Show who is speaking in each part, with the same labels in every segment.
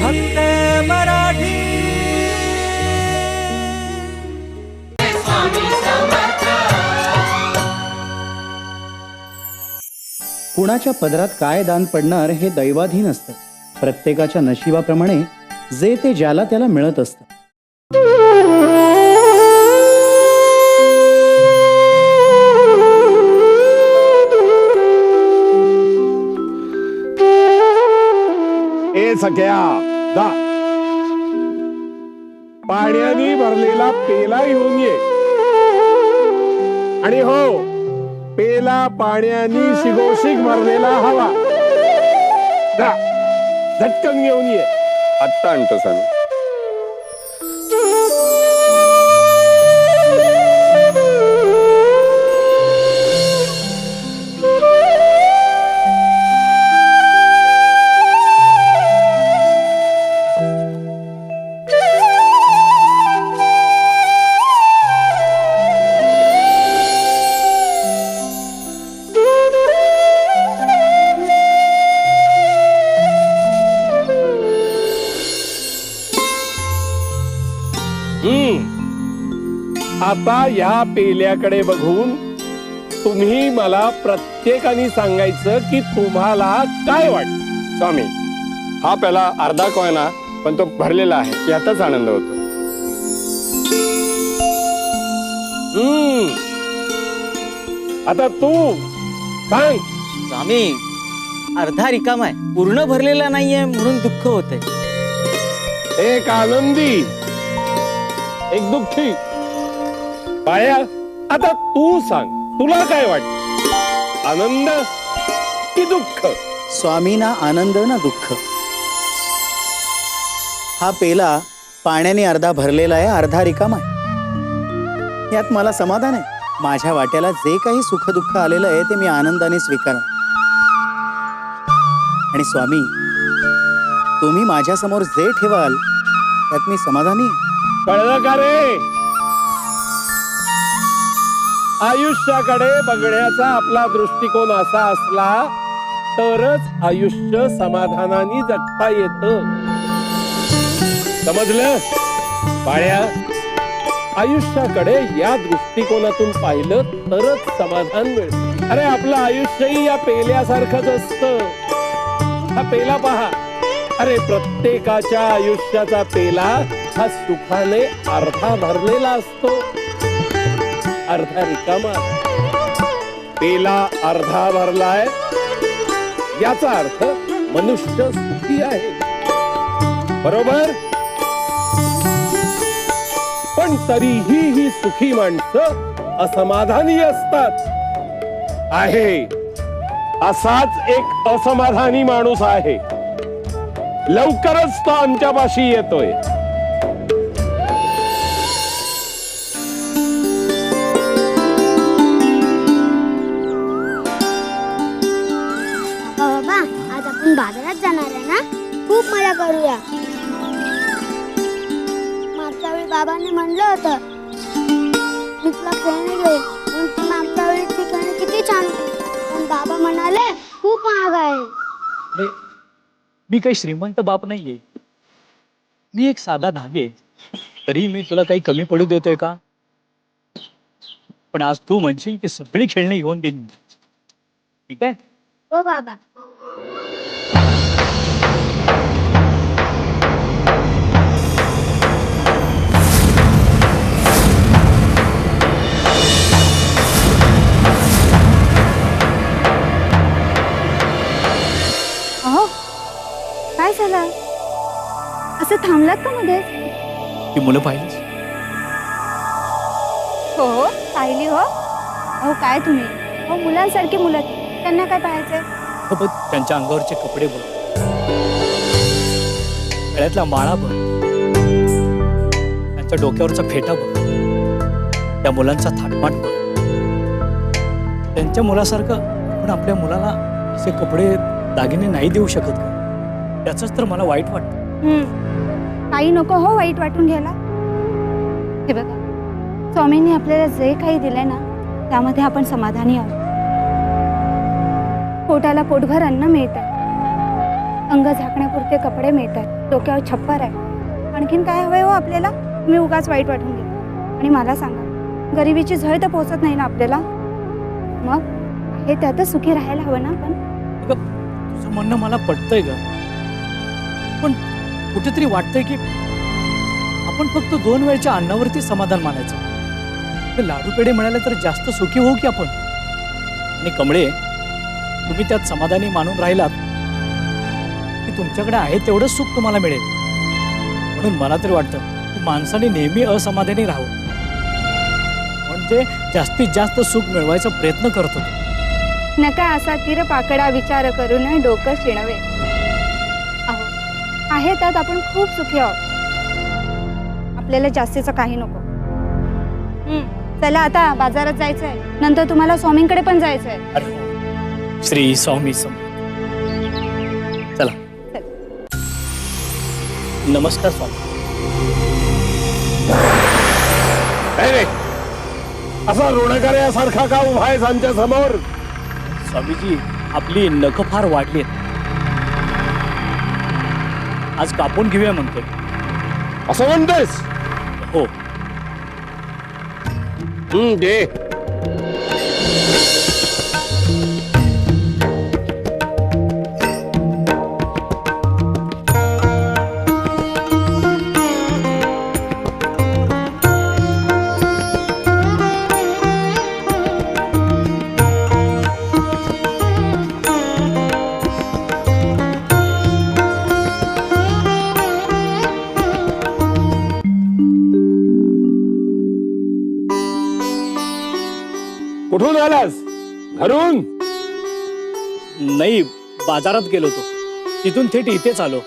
Speaker 1: फक्त मराठी.
Speaker 2: कुणाच्या पदरात काय दान पडणार हे दैवाधीन असतं. प्रत्येकाच्या नशिबाप्रमाणे जे ते ज्याला त्याला मिळत असतं.
Speaker 3: ए सख्या जा पाण्याने भरलेला पेला घेऊन ये. आणि हो पेला पाण्याने शिगोशिक भरलेला हवा. जा झटकन घेऊन ये.
Speaker 4: आत्ता आणतो
Speaker 3: सांग आता या पेल्याकडे बघून तुम्ही मला प्रत्येकाने सांगायचं की तुम्हाला काय वाटत
Speaker 4: स्वामी हा पहिला अर्धा कोयना पण तो भरलेला आहे यातच आनंद होतो.
Speaker 3: हम्म. आता तू सांग.
Speaker 1: स्वामी अर्धा रिकाम आहे पूर्ण भरलेला नाहीये म्हणून दुःख होतंय.
Speaker 3: एक आनंदी एक दुःखी. बाया आता तू सांग तुला काय वाटत? आनंद की दुःख?
Speaker 2: स्वामीना आनंद ना दुःख? हा पेला पाण्याने अर्धा भरलेला आहे अर्धा रिकामा आहे. यात मला समाधान आहे. माझ्या वाट्याला जे काही सुख दुःख आलेलं आहे ते मी आनंदाने स्वीकार आणि स्वामी तुम्ही माझ्यासमोर जे ठेवाल त्यात मी समाधानी आहे.
Speaker 3: कळलं का रे? आयुष्याकडे बघण्याचा आपला दृष्टिकोन असा असला तरच आयुष्य समाधानाने जगता येत. समजलं? बाळ्या आयुष्याकडे या दृष्टिकोनातून पाहिलं तरच समाधान मिळत. अरे आपलं आयुष्यही या पेल्यासारखंच असतं. हा पेला पहा. अरे प्रत्येकाच्या आयुष्याचा पेला हा सुखाने अर्धा भरलेला असतो. अर्धा रिकामा. पेला अर्धा भरलाय. याचा अर्थ मनुष्य सुखी आहे. बरोबर? पण तरीही ही सुखी माणसं असमाधानी असतात. आहे. असाच एक असमाधानी माणूस आहे. लवकरच तो आमच्यापाशी येतोय.
Speaker 5: म्हणलं होतं मी तुला खेळणे घेईन पण ती मागच्या वेळी किती छान होती पण बाबा म्हणाले खूप महाग आहे
Speaker 6: अरे मी काही श्रीमंत बाप नाहीये. मी एक साधा धागे. आहे. तरी मी तुला काही कमी पडू देतोय का? पण आज तू म्हणशील की सगळी खेळणी घेऊन देईन ठीक आहे?
Speaker 5: हो बाबा.
Speaker 7: झालं? असं थांबलात का मध्ये
Speaker 6: ती मुलं पाहिलीस
Speaker 7: हो हो पाहिली हो. अहो काय तुम्ही? हो मुलांसारखी मुलं. त्यांना काय पाहायचंय?
Speaker 6: हो, बघ त्यांच्या अंगावरचे कपडे बघ. गळ्यातला माळा बघ. त्यांच्या डोक्यावरचा फेटा बघ. त्या मुलांचा थाटमाट बघ. त्यांच्या मुलासारखं आपण आपल्या मुलाला असे कपडे दागिने नाही देऊ शकत का? त्याच तर मला वाईट वाटतं.
Speaker 7: काही नको हो वाईट वाटून घ्यायला. हे बघा स्वामींनी आपल्याला जे काही दिलंय ना त्यामध्ये आपण समाधानी आहोत. पोटाला पोटभर अन्न मिळत अंग झाकण्यापुरते कपडे मिळतात डोक्यावर छप्पर आहे. आणखीन काय हवंय हो आपल्याला? मी उगाच वाईट वाटून घेते आणि मला सांगा गरिबीची झळ तर पोचत नाही ना आपल्याला? मग? आहे त्यातच सुखी राहायला हवं ना आपण?
Speaker 6: तुझं म्हणणं मला पटतंय ग. पण कुठेतरी वाटतंय की आपण फक्त दोन वेळच्या अन्नावरती समाधान मानायचं. ते लाडू पेढे म्हणाले तर जास्त सुखी होऊ की आपण? आणि कमळे तुम्ही त्यात समाधानी मानून राहिलात की तुमच्याकडे आहे तेवढं सुख तुम्हाला मिळेल. म्हणून मला तरी वाटतं की माणसाने नेहमी असमाधानी राहावं. म्हणजे जास्तीत जास्त सुख मिळवायचा प्रयत्न करतो
Speaker 7: नका असा तीर पाकडा विचार करून डोकं शिणवे. आहे त्यात आपण खूप सुखी आहोत. आपल्याला जास्तीचं काही नको. हं, चला आता बाजारात जायचंय. नंतर तुम्हाला स्वामींकडे पण जायचंय.
Speaker 6: अरे हो. श्री स्वामी सम चला. नमस्कार स्वामी.
Speaker 3: असा ऋणकर्यासारखा का उभा आहेस आमच्यासमोर?
Speaker 6: स्वामीजी आपली नख फार वाढली आज कापून घेऊया म्हणतोय.
Speaker 3: असं म्हणतेस
Speaker 6: हो.
Speaker 3: हम्म, दे. घरून
Speaker 6: नाही बाजारात गेलो होतो. तिथून थेट इथेच आलो.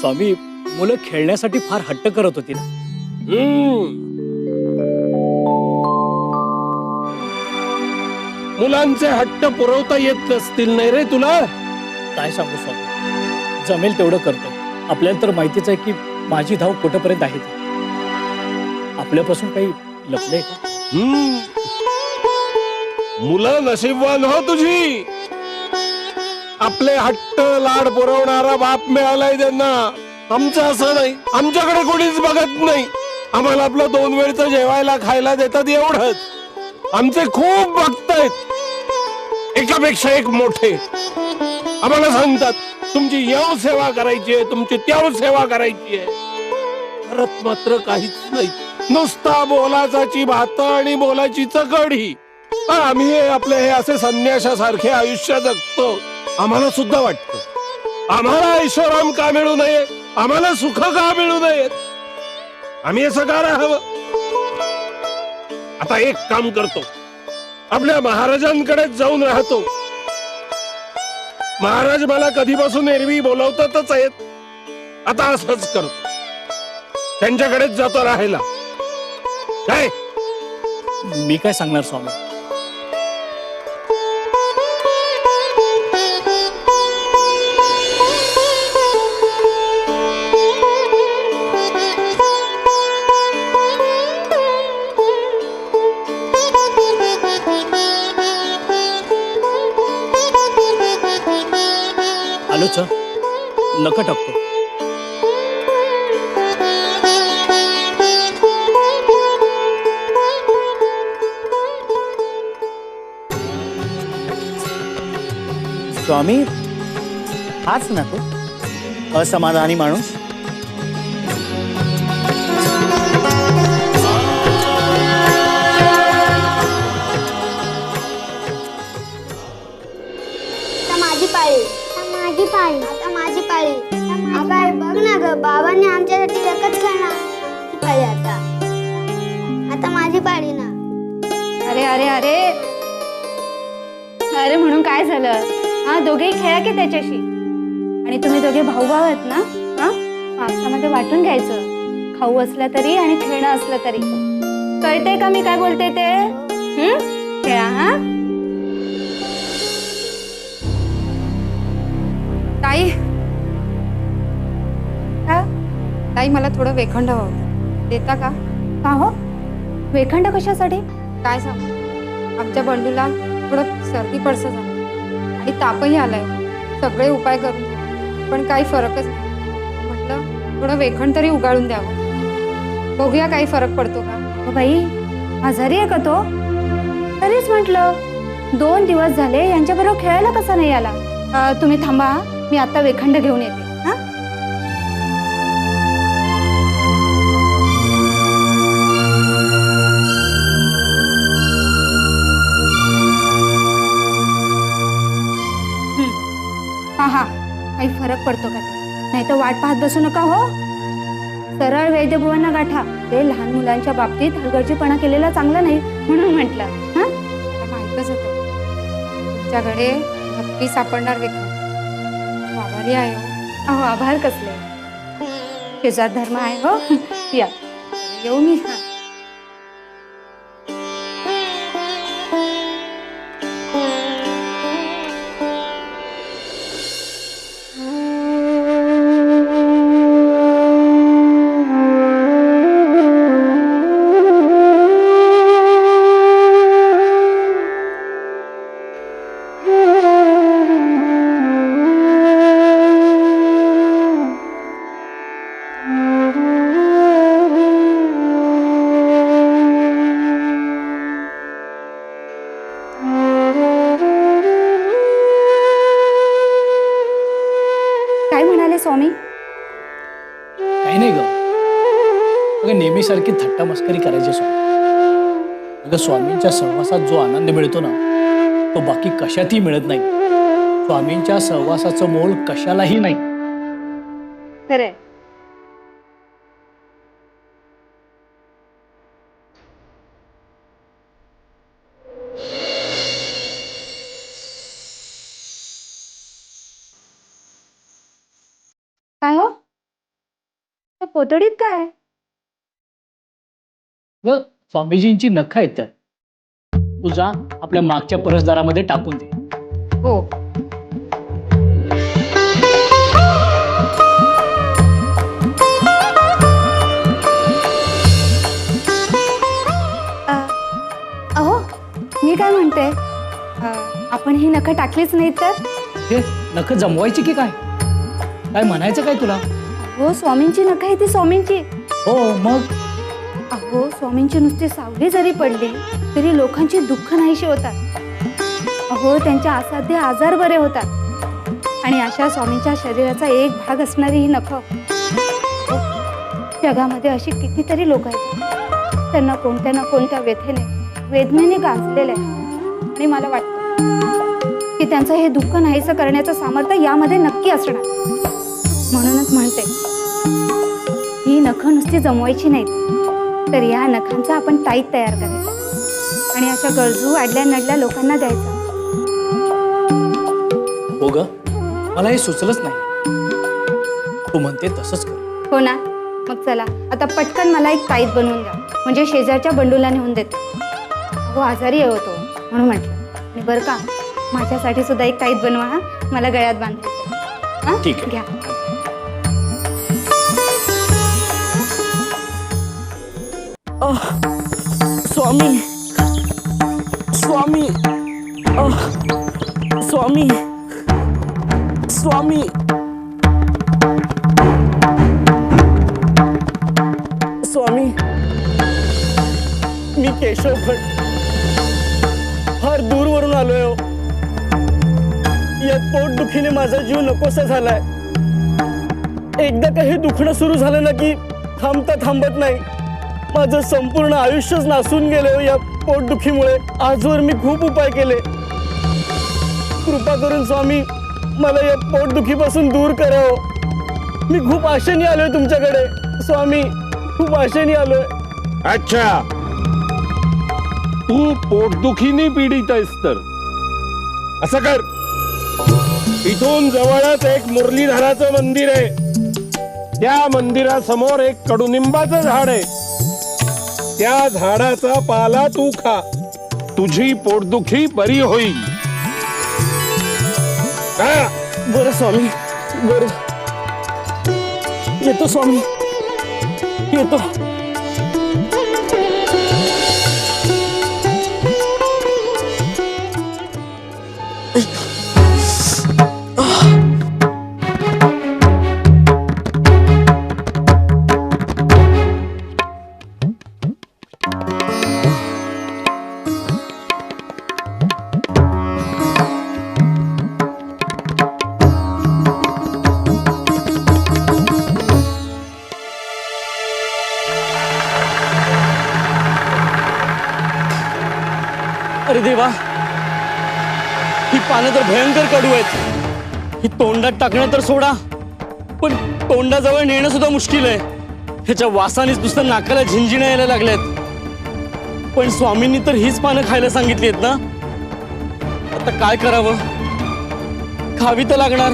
Speaker 6: स्वामी मुलं खेळण्यासाठी फार हट्ट करत होती ना.
Speaker 3: मुलांचे हट्ट पुरवता येत नसतील नाही रे तुला?
Speaker 6: काय सांगू स्वामी? जमेल तेवढं करतो. आपल्याला तर माहितीच आहे की माझी धाव कुठपर्यंत आहे ती. आपल्यापासून काही लपलंय का
Speaker 3: हम्म. मुलं नशीबवान हो तुझी. आपले हट्ट लाड पुरवणारा बाप मिळालाय त्यांना. आमचं असं नाही. आमच्याकडे कोणीच बघत नाही. आम्हाला आपलं दोन वेळचं जेवायला खायला देतात एवढंच. आमचे खूप बघतायत एकापेक्षा एक मोठे. आम्हाला सांगतात तुमची यव सेवा करायची आहे तुमची त्याव सेवा करायची आहे. परत मात्र काहीच नाही. नुसता बोलाचाची भात आणि बोलाची चकडी पण आम्ही आपले हे असे संन्याशासारखे आयुष्य जगतो. आम्हाला सुद्धा वाटतं. आम्हाला ऐश्वराम का मिळू नये? आम्हाला सुख का मिळू नयेत आम्ही असं का राहावं. आता एक काम करतो. आपल्या महाराजांकडे जाऊन राहतो. महाराज मला कधीपासून एरवी बोलवतातच आहेत. आता असंच करतो त्यांच्याकडेच जातो राहायला. काय?
Speaker 6: मी काय सांगणार स्वामी? टाकतो
Speaker 2: स्वामी हाच ना तो असमाधानी माणूस.
Speaker 7: दोघेही खेळा की त्याच्याशी? आणि तुम्ही दोघे भाऊ भाऊ आहेत ना? हा? माणसामध्ये वाटून घ्यायचं. खाऊ असलं तरी आणि खेळणं असलं तरी. कळतंय का मी काय बोलते ते? हं? खेळा हा?
Speaker 8: ताई. का ताई मला थोडं वेखंड हवं. देता का?
Speaker 7: का हो? वेखंड कशासाठी?
Speaker 8: काय सांगू? आमच्या बंडूला थोडं सर्दी पडसं झालं. आणि तापही आलाय. सगळे उपाय करून पण काही फरकच नाही. म्हटलं थोडं वेखण तरी उगाळून द्यावं. बघूया काही फरक पडतो का?
Speaker 7: हो बाई आजारी आहे का तो? तरीच म्हटलं दोन दिवस झाले यांच्याबरोबर खेळायला कसा नाही आला? तुम्ही थांबा मी आता वेखंड घेऊन येते. पडतो का नाही तर वाट पाहत बसू नका हो. सरळ वैद्यभुवांना गाठा. ते लहान मुलांच्या बाबतीत हलगर्जीपणा केलेला चांगला नाही म्हणून म्हटलं. हा?
Speaker 8: माहितच होत. होतं तुमच्याकडे नक्की सापडणार व्यक्ती आभारी आहे हो.
Speaker 7: अहो आभार कसले? शेजार धर्म आहे हो. या. येऊ मी. हा.
Speaker 6: अगं नेहमीसारखी थट्टा मस्करी करायची स्वामी अगं स्वामींच्या सहवासात जो आनंद मिळतो ना तो बाकी कशातही मिळत नाही. स्वामींच्या सहवासाचं मोल कशालाही नाही.
Speaker 7: खरंय. काय हो? पोतडीत काय?
Speaker 6: ग स्वामीजींची नख आहेत त्यात तू जा आपल्या मागच्या परसदारामध्ये टाकून दे.
Speaker 8: हो.
Speaker 7: अहो मी काय म्हणते? अ, आपण ही नखं टाकलीच नाही तर?
Speaker 6: हे नख जमवायची की काय? काय म्हणायचं काय तुला?
Speaker 7: हो स्वामींची नखं आहे ती स्वामींची.
Speaker 6: हो मग?
Speaker 7: अहो स्वामींची नुसती सावली जरी पडली तरी लोकांची दुःख नाहीशी होतात. अहो त्यांच्या असाध्य आजार बरे होतात. आणि अशा स्वामींच्या शरीराचा एक भाग असणारी ही नख जगामध्ये अशी कितीतरी लोक आहेत. त्यांना कोणत्या ना कोणत्या व्यथेने वेदनेने गांजलेले आहे आणि मला वाटतं की त्यांचं हे दुःख नाहीसं करण्याचं सामर्थ्य यामध्ये नक्की असणार. म्हणूनच म्हणते ही नखं नुसती जमवायची नाहीत. तर या नखांचा आपण ताईत तयार करायचा. आणि अशा गरजू आडल्या नडल्या लोकांना द्यायचा.
Speaker 6: हो ग? मला हे सुचलंच नाही. तू म्हणते तसंच कर.
Speaker 7: हो ना? मग चला. आता पटकन मला एक ताईत बनवून द्या. म्हणजे शेजारच्या बंडूला नेऊन देते. हो आजारी आहे होतो म्हणून म्हटलं. आणि बरं का माझ्यासाठी सुद्धा एक ताईत बनवा हा. मला गळ्यात बांधायचं हा?
Speaker 6: ठीक आहे.
Speaker 7: घ्या.
Speaker 9: स्वामी स्वामी अह, स्वामी स्वामी स्वामी मी केशव भट फार दूरवरून आलोय हो. या पोटदुखीने माझा जीव नकोसा झालाय. एकदा का हे दुखणं सुरू झालं ना की थांबता थांबत नाही. माझं संपूर्ण आयुष्यच नासून गेलं हो या पोटदुखीमुळे. आजवर मी खूप उपाय केले. कृपा करून स्वामी मला या पोटदुखीपासून दूर करावं हो. मी खूप आशेने आलोय तुमच्याकडे. स्वामी खूप आशेने आलोय.
Speaker 3: अच्छा. तू पोटदुखीने पीडित आहेस तर. असं कर. इथून जवळच एक मुरलीधराचं मंदिर आहे. त्या मंदिरासमोर एक कडुनिंबाचं झाड आहे. त्या झाडाचा पाला तू खा. तुझी पोटदुखी बरी होईल. हा.
Speaker 9: स्वामी. बर. येतो स्वामी. येतो. पानं तर भयंकर कडू आहेत. ही तोंडात टाकणं तर सोडा पण तोंडाजवळ नेणं सुद्धा मुश्किल आहे. ह्याच्या वासानेच नुसतं नाकाला झिंजिण्या यायला लागल्यात पण स्वामींनी तर हीच पानं खायला सांगितली आहेत ना? आता काय करावं? खावी तर लागणार.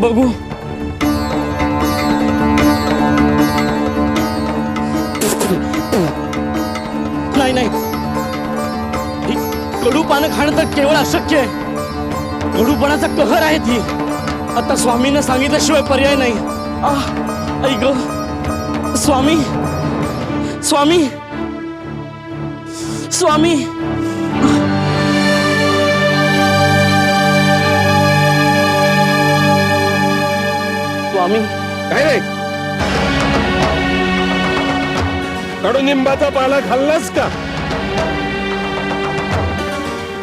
Speaker 9: बघू. नाही नाही. कडू पानं खाणं तर केवळ अशक्य आहे. कडूपणाचा कहर आहे ती. आता स्वामींना सांगितल्याशिवाय पर्याय नाही. आह, आई ग. स्वामी स्वामी स्वामी. स्वामी.
Speaker 3: काय रे? कडुनिंबाचा पाला खाल्लास का?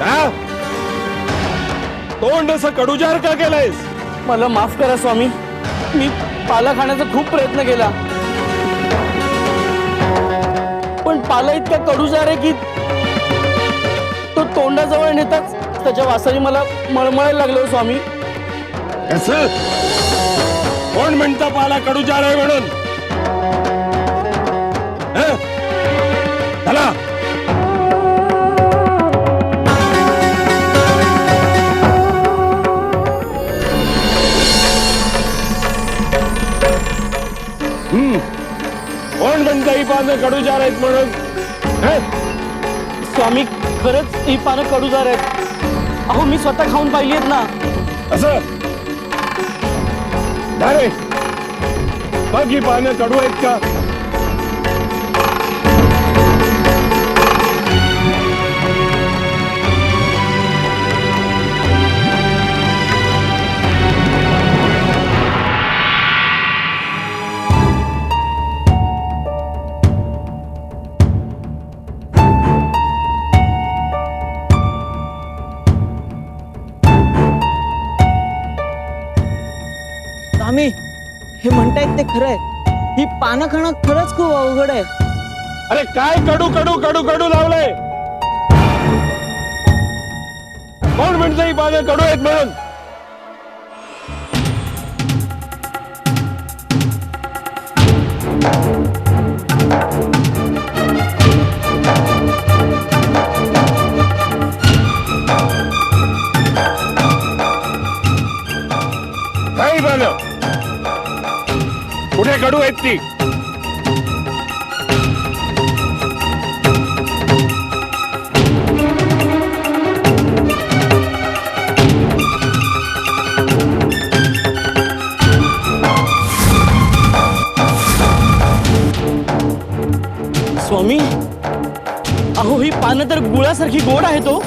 Speaker 3: का तोंड असं कडुजार का केलंयस?
Speaker 9: मला माफ करा स्वामी. मी पाला खाण्याचा खूप प्रयत्न केला. पण पाला इतका कडूजार आहे की तो तोंडाजवळ नेताच त्याच्या वासाने मला मळमळायला लागलो स्वामी.
Speaker 3: कस? कोण म्हणता पाला कडुजार आहे म्हणून. हं? चला. हम्म. कोण म्हणता ही पानं कडुजार आहेत म्हणून? हं?
Speaker 9: स्वामी खरंच ही पानं कडूजार आहेत. अहो मी स्वतः खाऊन पाहिली आहेत ना.
Speaker 3: असं? अरे बघ ही पानं कडू आहेत का?
Speaker 1: स्वामी हे म्हणतायत ते खरं आहे ही पानं खाणं खरंच खूप अवघड आहे.
Speaker 3: अरे काय कडू कडू कडू कडू लावलंय? कोण म्हणतं ही पानं कडू आहेत म्हणून. कुठे कडू आहेत ती
Speaker 9: स्वामी अहो ही पानं तर गुळासारखी गोड आहे तो.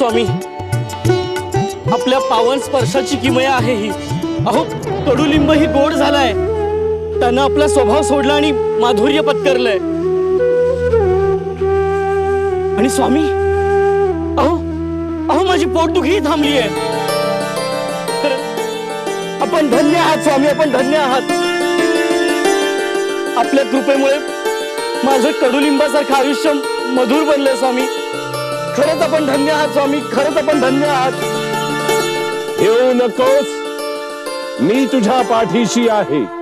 Speaker 9: स्वामी. आपल्या पावन स्पर्शाची किमया आहे ही. अहो कडुलिंब ही गोड झालाय. त्यानं आपला स्वभाव सोडला आणि माधुर्य पत्करलंय. आणि स्वामी अहो अहो माझी पोटदुखी थांबली आहे आपण धन्य आहात स्वामी आपण धन्य आहात. आपल्या कृपेमुळे माझं कडुलिंबासारखं आयुष्य मधुर बनलंय स्वामी. खरंच आपण धन्य आहात स्वामी. खरंच आपण धन्य आहात.
Speaker 3: येऊ नकोस. मी तुझ्या पाठीशी आहे.